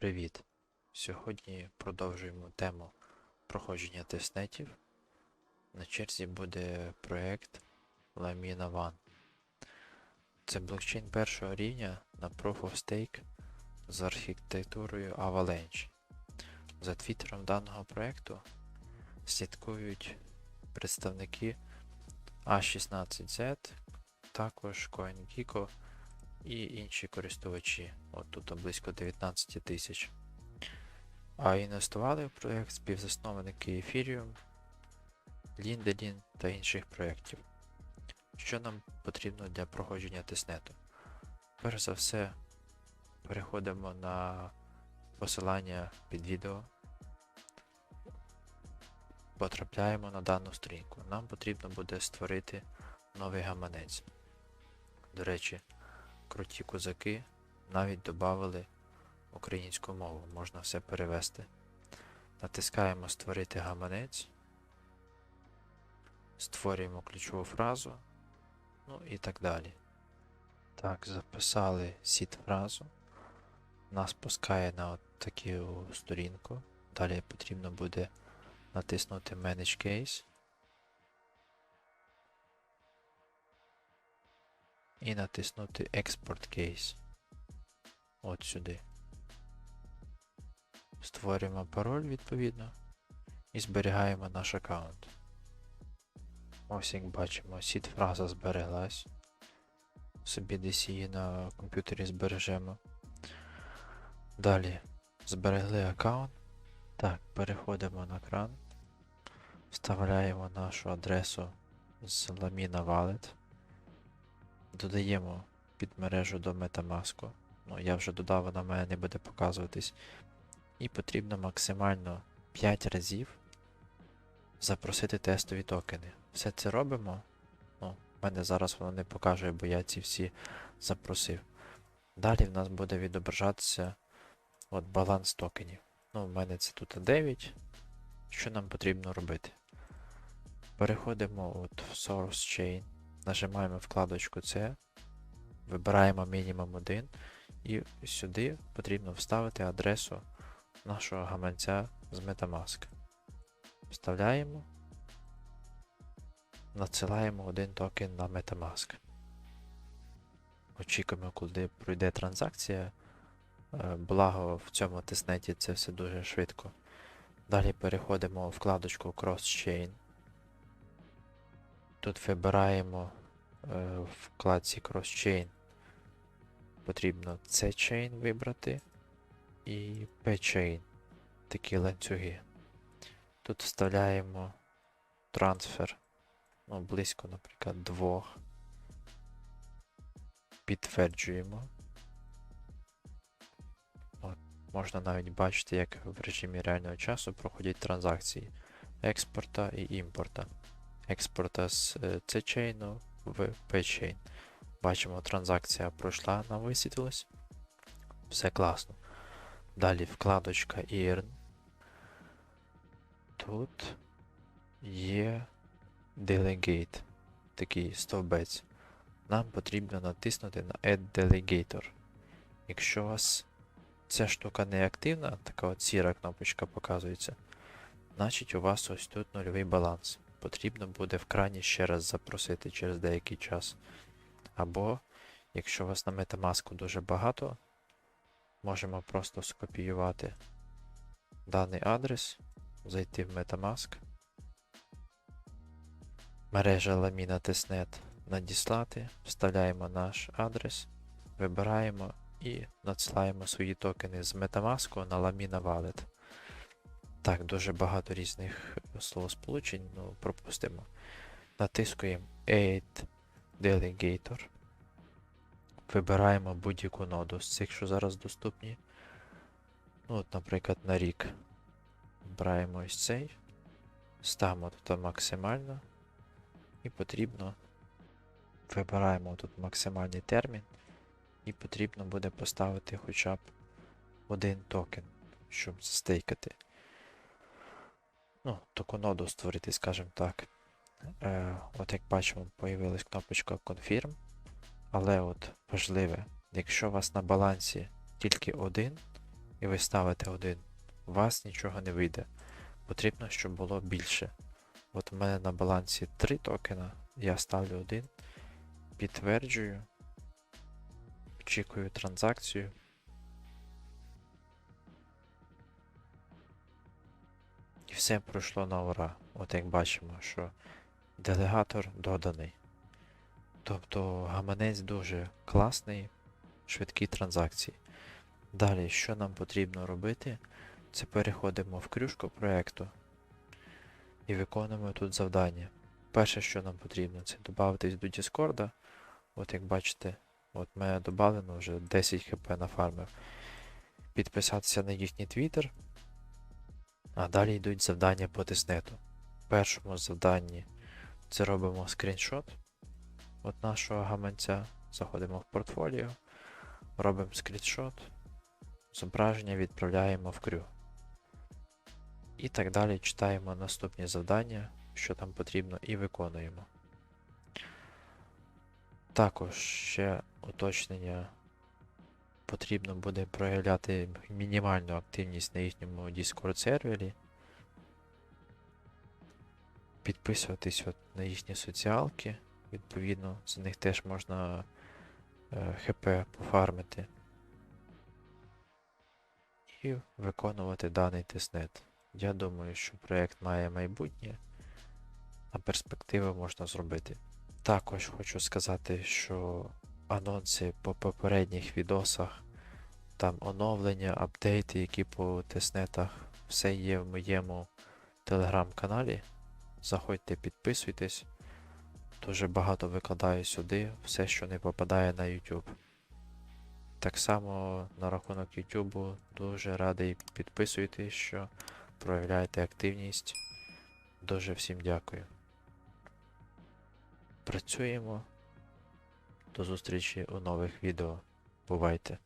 Привіт! Сьогодні продовжуємо тему проходження тестнетів. На черзі буде проєкт Lamina One. Це блокчейн першого рівня на Proof of Stake з архітектурою Avalanche. За твіттером даного проєкту слідкують представники A16Z, також CoinGecko і інші користувачі. От тут близько 19 тисяч. А інвестували в проєкт співзасновники Ethereum, LinkedIn та інших проєктів. Що нам потрібно для проходження тестнету? Перш за все, переходимо на посилання під відео. Потрапляємо на дану сторінку. Нам потрібно буде створити новий гаманець. До речі, круті козаки навіть додали українську мову, можна все перевести. Натискаємо Створити гаманець, створюємо ключову фразу, ну і так далі. Так, записали сіт фразу. Нас пускає на от таку сторінку. Далі потрібно буде натиснути Manage Case. І натиснути Export Case. От сюди. Створюємо пароль відповідно і зберігаємо наш аккаунт. Ось як бачимо, сіт фраза збереглась. Собі десь її на комп'ютері збережемо. Далі зберегли аккаунт. Так, переходимо на кран. Вставляємо нашу адресу з Lamina Wallet. Додаємо під мережу до Metamask. Ну, я вже додав, вона в мене не буде показуватись. І потрібно максимально 5 разів запросити тестові токени. Все це робимо. Ну, в мене зараз воно не покаже, бо я ці всі запросив. Далі в нас буде відображатися от баланс токенів. Ну, в мене це тут 9. Що нам потрібно робити? Переходимо от в Source Chain. Нажимаємо вкладочку C, вибираємо мінімум 1 і сюди потрібно вставити адресу нашого гаманця з Metamask. Вставляємо, надсилаємо один токен на Metamask. Очікуємо, коли пройде транзакція. Е, Благо в цьому тестнеті це все дуже швидко. Далі переходимо у вкладочку Cross Chain. Тут вибираємо е, в вкладці Cross-Chain. Потрібно C-Chain вибрати і P-Chain. Такі ланцюги. Тут вставляємо трансфер, ну, близько, наприклад, двох. Підтверджуємо. От, можна навіть бачити, як в режимі реального часу проходять транзакції експорта і імпорта експорта з C-Chain в P-Chain. Бачимо, транзакція пройшла, нам висвітилась. Все класно. Далі вкладочка Earn. Тут є Delegate, такий стовбець. Нам потрібно натиснути на Add Delegator. Якщо у вас ця штука не активна, така от сіра кнопочка показується, значить у вас ось тут нульовий баланс потрібно буде в крані ще раз запросити через деякий час. Або, якщо у вас на Metamask дуже багато, можемо просто скопіювати даний адрес, зайти в Metamask, мережа Lamina Testnet надіслати, вставляємо наш адрес, вибираємо і надсилаємо свої токени з Metamask на Lamina Wallet. Так, дуже багато різних словосполучень, ну пропустимо. Натискуємо Add Delegator. Вибираємо будь-яку ноду з цих, що зараз доступні. Ну, от, Наприклад, на рік. Вибираємо ось цей. Ставимо тут максимально. І потрібно. Вибираємо тут максимальний термін. І потрібно буде поставити хоча б один токен, щоб стейкати ну, таку ноду створити, скажімо так. Е, От як бачимо, появилась кнопочка Confirm. Але от важливе, якщо у вас на балансі тільки один і ви ставите один, у вас нічого не вийде. Потрібно, щоб було більше. От у мене на балансі 3 токена, я ставлю один, підтверджую, очікую транзакцію. Все пройшло на ура. От як бачимо, що делегатор доданий. Тобто гаманець дуже класний, швидкі транзакції. Далі, що нам потрібно робити, це переходимо в крюшку проєкту і виконуємо тут завдання. Перше, що нам потрібно, це додатись до Discord. От як бачите, от мене додано вже 10 хп нафармив. Підписатися на їхній твіттер. А далі йдуть завдання по тиснету. В першому завданні це робимо скріншот от нашого гаманця. Заходимо в портфоліо, робимо скріншот, зображення відправляємо в крю. І так далі читаємо наступні завдання, що там потрібно, і виконуємо. Також ще уточнення потрібно буде проявляти мінімальну активність на їхньому Discord сервері. Підписуватись от на їхні соціалки. Відповідно, з них теж можна е, ХП пофармити. І виконувати даний тестнет. Я думаю, що проєкт має майбутнє, а перспективи можна зробити. Також хочу сказати, що анонси по попередніх відосах, там оновлення, апдейти, які по тестнетах, все є в моєму телеграм-каналі. Заходьте, підписуйтесь. Дуже багато викладаю сюди, все, що не попадає на YouTube. Так само на рахунок YouTube дуже радий підписуйтесь, що проявляєте активність. Дуже всім дякую. Працюємо. До зустрічі у нових відео. Бувайте!